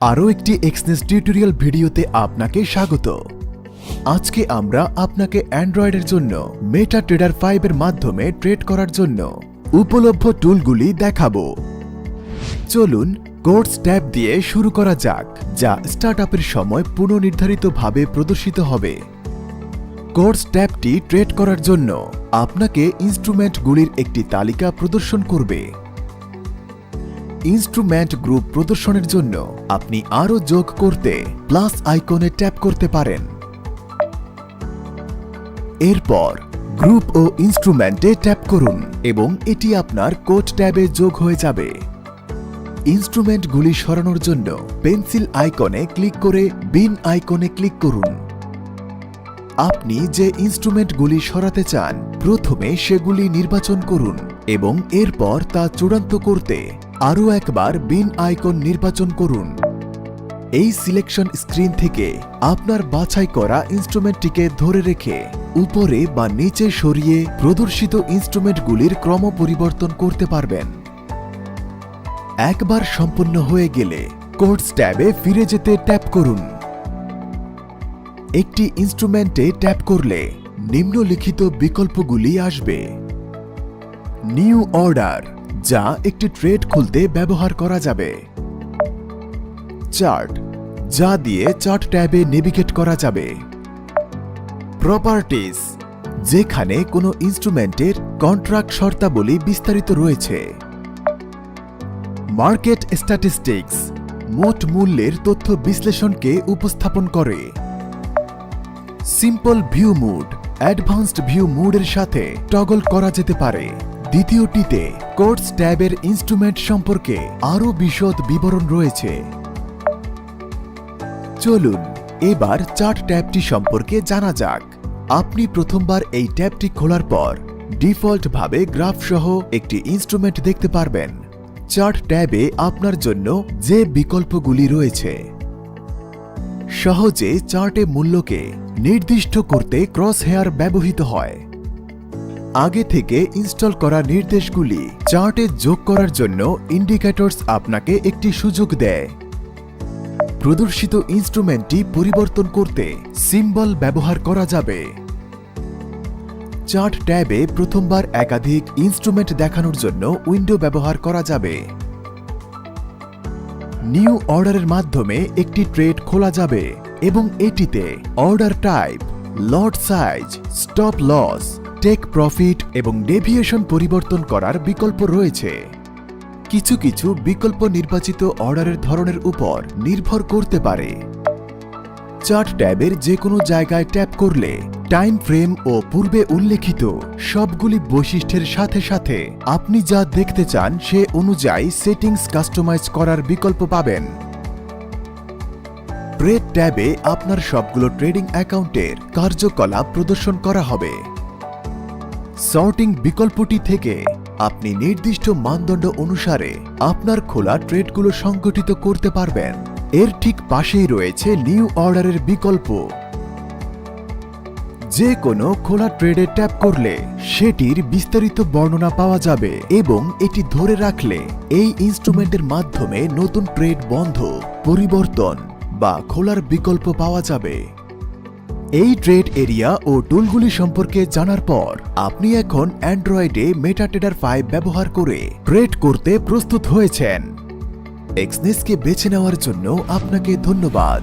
আরও একটি Exness tutorial ভিডিওতে আপনাকে স্বাগত। আজকে আমরা আপনাকে অ্যান্ড্রয়েডের জন্য মেটা ট্রেডার ফাইভের মাধ্যমে ট্রেড করার জন্য উপলব্ধ টুলগুলি দেখাবো। চলুন কোর্স ট্যাব দিয়ে শুরু করা যাক, যা স্টার্ট আপের সময় পুনর্নির্ধারিতভাবে প্রদর্শিত হবে। কোর্স ট্যাবটি ট্রেড করার জন্য আপনাকে ইনস্ট্রুমেন্টগুলির একটি তালিকা প্রদর্শন করবে। ইনস্ট্রুমেন্ট গ্রুপ প্রদর্শনের জন্য আপনি আরও যোগ করতে প্লাস আইকনে ট্যাপ করতে পারেন। এরপর গ্রুপ ও ইনস্ট্রুমেন্টে ট্যাপ করুন এবং এটি আপনার কোড ট্যাবে যোগ হয়ে যাবে। ইনস্ট্রুমেন্টগুলি সরানোর জন্য পেন্সিল আইকনে ক্লিক করে বিন আইকনে ক্লিক করুন। আপনি যে ইনস্ট্রুমেন্টগুলি সরাতে চান, প্রথমে সেগুলি নির্বাচন করুন এবং এরপর তা চূড়ান্ত করতে আরও একবার বিন আইকন নির্বাচন করুন। এই সিলেকশন স্ক্রিন থেকে আপনার বাছাই করা ইনস্ট্রুমেন্টটিকে ধরে রেখে উপরে বা নিচে সরিয়ে প্রদর্শিত ইনস্ট্রুমেন্টগুলির ক্রম পরিবর্তন করতে পারবেন। একবার সম্পন্ন হয়ে গেলে কোডস ট্যাবে ফিরে যেতে ট্যাপ করুন। একটি ইনস্ট্রুমেন্টে ট্যাপ করলে নিম্নলিখিত বিকল্পগুলি আসবে। New order. যা একটি ট্রেড খুলতে ব্যবহার করা যাবে। চার্ট, যা দিয়ে চার্ট ট্যাবে নেভিগেট করা যাবে। প্রপার্টিজ যেখানে কোনো ইনস্ট্রুমেন্টের কন্ট্রাক্ট শর্তাবলী বিস্তারিত রয়েছে। মার্কেট স্ট্যাটিস্টিক্স, মোট মূল্যের তথ্য বিশ্লেষণকে উপস্থাপন করে। Simple view mode, advanced view মুডের সাথে টগল করা যেতে পারে। দ্বিতীয়টিতে কোর্স ট্যাবের ইনস্ট্রুমেন্ট সম্পর্কে আরও বিশদ বিবরণ রয়েছে। চলুন, এবার চার্ট ট্যাবটি সম্পর্কে জানা যাক। আপনি প্রথমবার এই ট্যাবটি খোলার পর ডিফল্টভাবে গ্রাফ সহ একটি ইনস্ট্রুমেন্ট দেখতে পারবেন। চার্ট ট্যাবে আপনার জন্য যে বিকল্পগুলি রয়েছে। সহজে চার্টে মূল্যকে নির্দিষ্ট করতে ক্রস হেয়ার ব্যবহৃত হয়। আগে থেকে ইনস্টল করা নির্দেশগুলি চার্টে যোগ করার জন্য ইন্ডিকেটরস আপনাকে একটি সুযোগ দেয়। প্রদর্শিত ইনস্ট্রুমেন্টটি পরিবর্তন করতে সিম্বল ব্যবহার করা যাবে। চার্ট ট্যাবে প্রথমবার একাধিক ইনস্ট্রুমেন্ট দেখানোর জন্য উইন্ডো ব্যবহার করা যাবে। নিউ অর্ডারের মাধ্যমে একটি ট্রেড খোলা যাবে এবং এটিতে order type, lot size, stop loss take profit এবং ডেভিয়েশন পরিবর্তন করার বিকল্প রয়েছে। কিছু কিছু বিকল্প নির্বাচিত অর্ডারের ধরনের উপর নির্ভর করতে পারে। চার্ট ট্যাবের যে কোনো জায়গায় ট্যাপ করলে টাইম ফ্রেম ও পূর্বে উল্লেখিত সবগুলি বৈশিষ্ট্যের সাথে সাথে আপনি যা দেখতে চান সে অনুযায়ী সেটিংস কাস্টমাইজ করার বিকল্প পাবেন। প্রেড ট্যাবে আপনার সবগুলো ট্রেডিং অ্যাকাউন্টের কার্যকলাপ প্রদর্শন করা হবে। সর্টিং বিকল্পটি থেকে আপনি নির্দিষ্ট মানদণ্ড অনুসারে আপনার খোলা ট্রেডগুলো সংগঠিত করতে পারবেন। এর ঠিক পাশেই রয়েছে নিউ অর্ডারের বিকল্প। যে কোনো খোলা ট্রেডে ট্যাপ করলে সেটির বিস্তারিত বর্ণনা পাওয়া যাবে এবং এটি ধরে রাখলে এই ইনস্ট্রুমেন্টের মাধ্যমে নতুন ট্রেড বন্ধ, পরিবর্তন বা খোলার বিকল্প পাওয়া যাবে। এই ট্রেড এরিয়া ও টুলগুলি সম্পর্কে জানার পর, আপনি এখন অ্যান্ড্রয়েডে মেটাটেডার ফাইভ ব্যবহার করে ট্রেড করতে প্রস্তুত হয়েছেন। এক্সনেসকে বেছে নেওয়ার জন্য আপনাকে ধন্যবাদ।